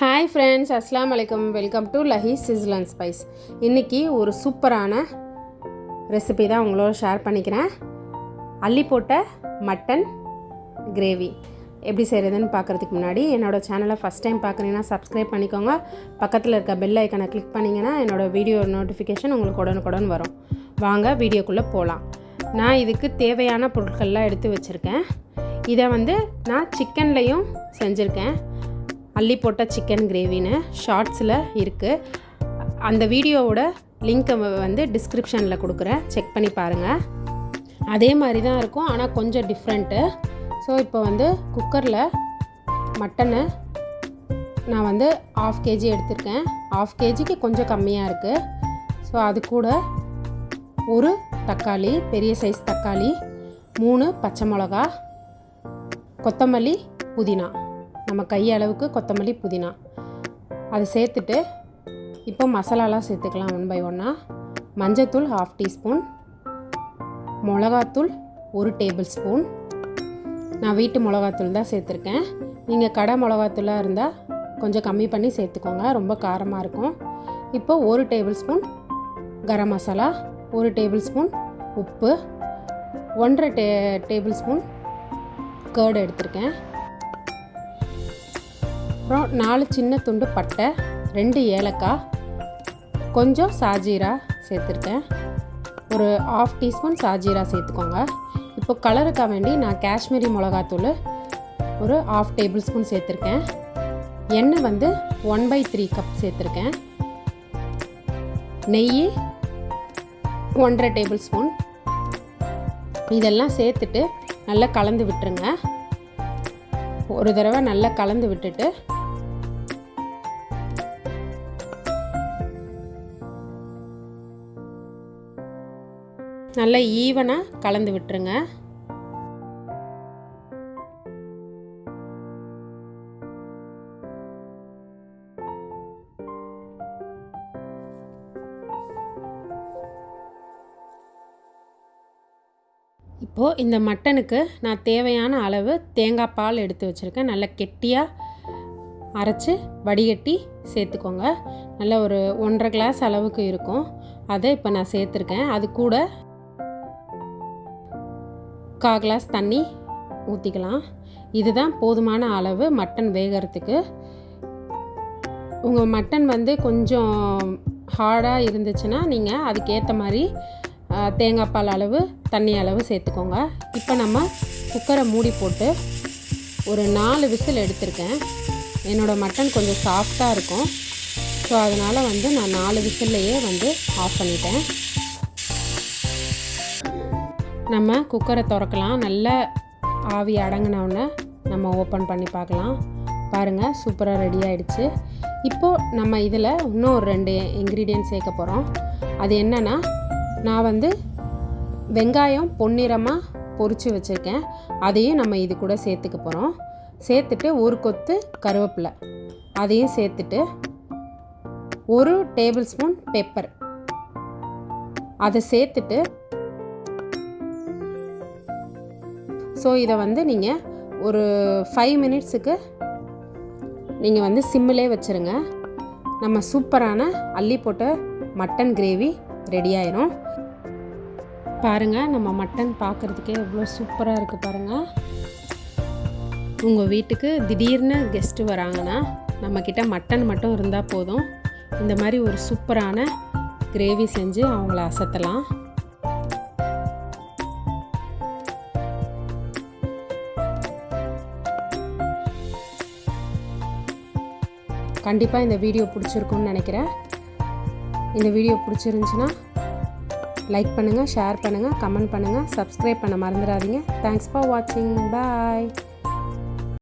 Hi friends அஸ்லாம் வலைக்கம் welcome to Lahi sizzle and spice இன்றைக்கி ஒரு சூப்பரான ரெசிபி தான் உங்களோட ஷேர் பண்ணிக்கிறேன். அள்ளி போட்ட மட்டன் கிரேவி எப்படி செய்கிறதுன்னு பார்க்குறதுக்கு முன்னாடி என்னோடய சேனலை ஃபஸ்ட் டைம் பார்க்குறீங்கன்னா சப்ஸ்கிரைப் பண்ணிக்கோங்க. பக்கத்தில் இருக்க பெல் ஐக்கனை கிளிக் பண்ணிங்கன்னா என்னோடய வீடியோ நோட்டிஃபிகேஷன் உங்களுக்கு உடனுக்குடன் வரும். வாங்க வீடியோக்குள்ளே போகலாம் நான் இதுக்கு தேவையான பொருட்கள்லாம் எடுத்து வச்சுருக்கேன். இதை வந்து நான் சிக்கன்லேயும் செஞ்சுருக்கேன். அள்ளி போட்ட சிக்கன் கிரேவின்னு ஷார்ட்ஸில் இருக்குது அந்த வீடியோவோட லிங்க்கை வந்து டிஸ்கிரிப்ஷனில் கொடுக்குறேன். செக் பண்ணி பாருங்கள் அதே மாதிரி தான் இருக்கும் ஆனால் கொஞ்சம் டிஃப்ரெண்ட்டு ஸோ இப்போ வந்து குக்கரில் மட்டனை நான் வந்து ஆஃப் கேஜி எடுத்திருக்கேன். ஆஃப் கேஜிக்கு கொஞ்சம் கம்மியாக இருக்குது ஸோ அது கூட ஒரு தக்காளி பெரிய சைஸ் தக்காளி மூணு பச்சை மிளகா கொத்தமல்லி புதினா. நம்ம கையளவுக்கு கொத்தமல்லி புதினா. அதை சேர்த்துட்டு இப்போ மசாலாலாம் சேர்த்துக்கலாம் ஒன் பை ஒன்னாக மஞ்சத்தூள் ஹாஃப் டீஸ்பூன் மிளகாத்தூள் ஒரு டேபிள் ஸ்பூன் நான் வீட்டு மிளகாத்தூள் தான் சேர்த்துருக்கேன். நீங்கள் கடை மிளகாத்தூளாக இருந்தால் கொஞ்சம் கம்மி பண்ணி சேர்த்துக்கோங்க. ரொம்ப காரமாக இருக்கும். இப்போ ஒரு டேபிள் ஸ்பூன் கரம் மசாலா ஒரு டேபிள் ஸ்பூன் உப்பு ஒன்றரை டே டேபிள் ஸ்பூன் கேர்டு எடுத்திருக்கேன். அப்புறம் நாலு சின்ன துண்டு பட்டை ரெண்டு ஏலக்காய் கொஞ்சம் சாஜீரா சேர்த்துருக்கேன். ஒரு ஆஃப் டீஸ்பூன் சாஜீரா சேர்த்துக்கோங்க. இப்போ கலருக்காக வேண்டி நான் காஷ்மீரி மிளகாத்தூள் ஒரு ஆஃப் டேபிள் ஸ்பூன் சேர்த்துருக்கேன். எண்ணெய் வந்து ஒன் பை த்ரீ கப் சேர்த்துருக்கேன். நெய் ஒன்றரை டேபிள் ஸ்பூன் இதெல்லாம் சேர்த்துட்டு நல்லா கலந்து விட்டுருங்க. ஒரு தடவை நல்லா கலந்து விட்டுட்டு நல்லா ஈவனாக கலந்து விட்டுருங்க. இப்போது இந்த மட்டனுக்கு நான் தேவையான அளவு தேங்காய் பால் எடுத்து வச்சுருக்கேன். நல்லா கெட்டியாக அரைச்சி வடிகட்டி சேர்த்துக்கோங்க. நல்ல ஒரு ஒன்றரை கிளாஸ் அளவுக்கு இருக்கும். அதை இப்போ நான் சேர்த்துருக்கேன். அது கூட முக்கால் கிளாஸ் தண்ணி ஊற்றிக்கலாம் இதுதான் போதுமான அளவு மட்டன் வேகிறதுக்கு. உங்கள் மட்டன் வந்து கொஞ்சம் ஹார்டாக இருந்துச்சுன்னா நீங்கள் அதுக்கேற்ற மாதிரி தேங்காய் பால் அளவு தண்ணி அளவு சேர்த்துக்கோங்க. இப்போ நம்ம குக்கரை மூடி போட்டு ஒரு நாலு விசில் எடுத்திருக்கேன். என்னோடய மட்டன் கொஞ்சம் சாஃப்டாக இருக்கும். ஸோ அதனால் வந்து நான் நாலு விசில்லையே வந்து ஆஃப் பண்ணிட்டேன். நம்ம குக்கரை திறக்கலாம். நல்ல ஆவி அடங்கினவுடனே நம்ம ஓப்பன் பண்ணி பார்க்கலாம். பாருங்கள் சூப்பராக ரெடி ஆகிடுச்சு இப்போது நம்ம இதில் இன்னும் ஒரு ரெண்டு இன்க்ரீடியன்ட் சேர்க்க போகிறோம் அது என்னென்னா நான் வந்து வெங்காயம் பொன்னிறமாக பொரித்து வச்சுருக்கேன். அதையும் நம்ம இது கூட சேர்த்துக்க போகிறோம் சேர்த்துட்டு ஒரு கொத்து கருவேப்பிலை. அதையும் சேர்த்துட்டு ஒரு டேபிள் ஸ்பூன் பெப்பர் அதை சேர்த்துட்டு ஸோ இதை வந்து நீங்கள் ஒரு ஃபைவ் மினிட்ஸுக்கு நீங்கள் வந்து சிம்மிலே வச்சுருங்க. நம்ம சூப்பரான அள்ளி போட்ட மட்டன் கிரேவி ரெடி ஆயிரும். பாருங்கள் நம்ம மட்டன் பார்க்குறதுக்கே எவ்வளோ சூப்பராக இருக்குது பாருங்கள் உங்கள் வீட்டுக்கு திடீர்னு கெஸ்ட்டு வராங்கன்னா நம்மக்கிட்ட மட்டன் மட்டும் இருந்தால் போதும். இந்த மாதிரி ஒரு சூப்பரான கிரேவி செஞ்சு அவங்கள அசத்தலாம். கண்டிப்பாக இந்த வீடியோ பிடிச்சிருக்குன்னு நினைக்கிறேன். இந்த வீடியோ பிடிச்சிருந்துச்சின்னா லைக் பண்ணுங்கள் ஷேர் பண்ணுங்கள் கமெண்ட் பண்ணுங்கள் சப்ஸ்கிரைப் பண்ண மறந்துடாதீங்க. தேங்க்ஸ் ஃபார் வாட்சிங் பாய்